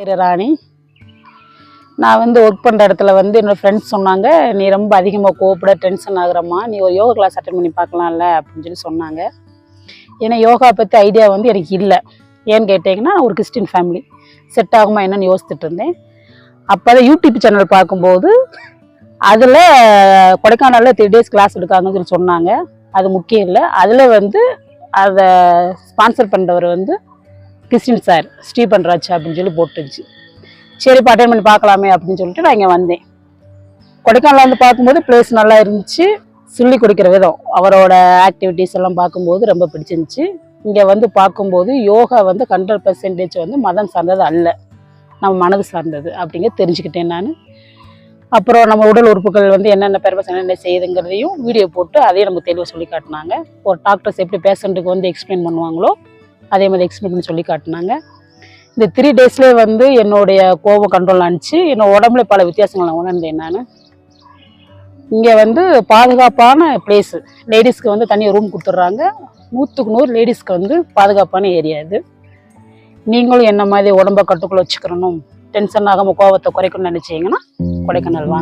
பேர் ராணி. நான் வந்து ஒர்க் பண்ணுற இடத்துல வந்து என்னோடய ஃப்ரெண்ட்ஸ் சொன்னாங்க நீ ரொம்ப அதிகமாக கோப்பிட டென்ஷன் ஆகுறம்மா நீ ஒரு யோகா கிளாஸ் அட்டன் பண்ணி பார்க்கலாம்ல அப்படின்னு சொல்லி சொன்னாங்க. ஏன்னா யோகா பற்றி ஐடியா வந்து எனக்கு இல்லை. ஏன்னு கேட்டிங்கன்னா ஒரு கிறிஸ்டின் ஃபேமிலி செட் ஆகுமா என்னன்னு யோசிச்சுட்டு இருந்தேன். அப்போ தான் யூடியூப் சேனல் பார்க்கும்போது அதில் கொடைக்கானலில் த்ரீ டேஸ் கிளாஸ் எடுக்காங்கன்னு சொல்லி சொன்னாங்க. அது முக்கியம் இல்லை. அதில் வந்து அதை ஸ்பான்சர் பண்ணுறவர் வந்து கிறிஸ்டின் சார் ஸ்டீபன் ராஜ் அப்படின்னு சொல்லி போட்டுருந்துச்சு சரி இப்போ அட்டன் பண்ணி பார்க்கலாமே அப்படின்னு சொல்லிட்டு நான் இங்கே வந்தேன். கொடைக்கானல் வந்து பார்க்கும்போது பிளேஸ் நல்லா இருந்துச்சு. சொல்லி கொடுக்குற விதம் அவரோட ஆக்டிவிட்டீஸ் எல்லாம் பார்க்கும்போது ரொம்ப பிடிச்சிருந்துச்சு. இங்கே வந்து பார்க்கும்போது யோகா வந்து ஹண்ட்ரட் பர்சன்டேஜ் வந்து மதம் சார்ந்தது அல்ல. நம்ம மனது சார்ந்தது அப்படிங்க தெரிஞ்சுக்கிட்டேன் நான். அப்புறம் நம்ம உடல் உறுப்புகள் வந்து என்னென்ன பெர்பஸ் என்னென்ன செய்யுதுங்கிறதையும் வீடியோ போட்டு அதையும் நமக்கு தெளிவாக சொல்லி காட்டினாங்க. ஒரு டாக்டர்ஸ் எப்படி பேஷண்ட்டுக்கு வந்து எக்ஸ்பிளைன் பண்ணுவாங்களோ அதே மாதிரி எக்ஸ்பிளைன் பண்ணி சொல்லி காட்டினாங்க. இந்த த்ரீ டேஸ்லேயே வந்து என்னுடைய கோபம் கண்ட்ரோல் ஆனிச்சு. என்னோட உடம்புல பல வித்தியாசங்கள் நான் உணர்ந்தேன் நான். இங்கே வந்து பாதுகாப்பான பிளேஸு லேடிஸ்க்கு வந்து தனியாக ரூம் கொடுத்துட்றாங்க. நூற்றுக்கு நூறு லேடிஸ்க்கு வந்து பாதுகாப்பான ஏரியா இது. நீங்களும் என்ன மாதிரி உடம்ப கட்டுக்குள்ள வச்சுக்கிறணும்? டென்ஷன் ஆகாமல் கோவத்தை குறைக்கணும்னு நினச்சிங்கன்னா கொடைக்கானல் வாங்க.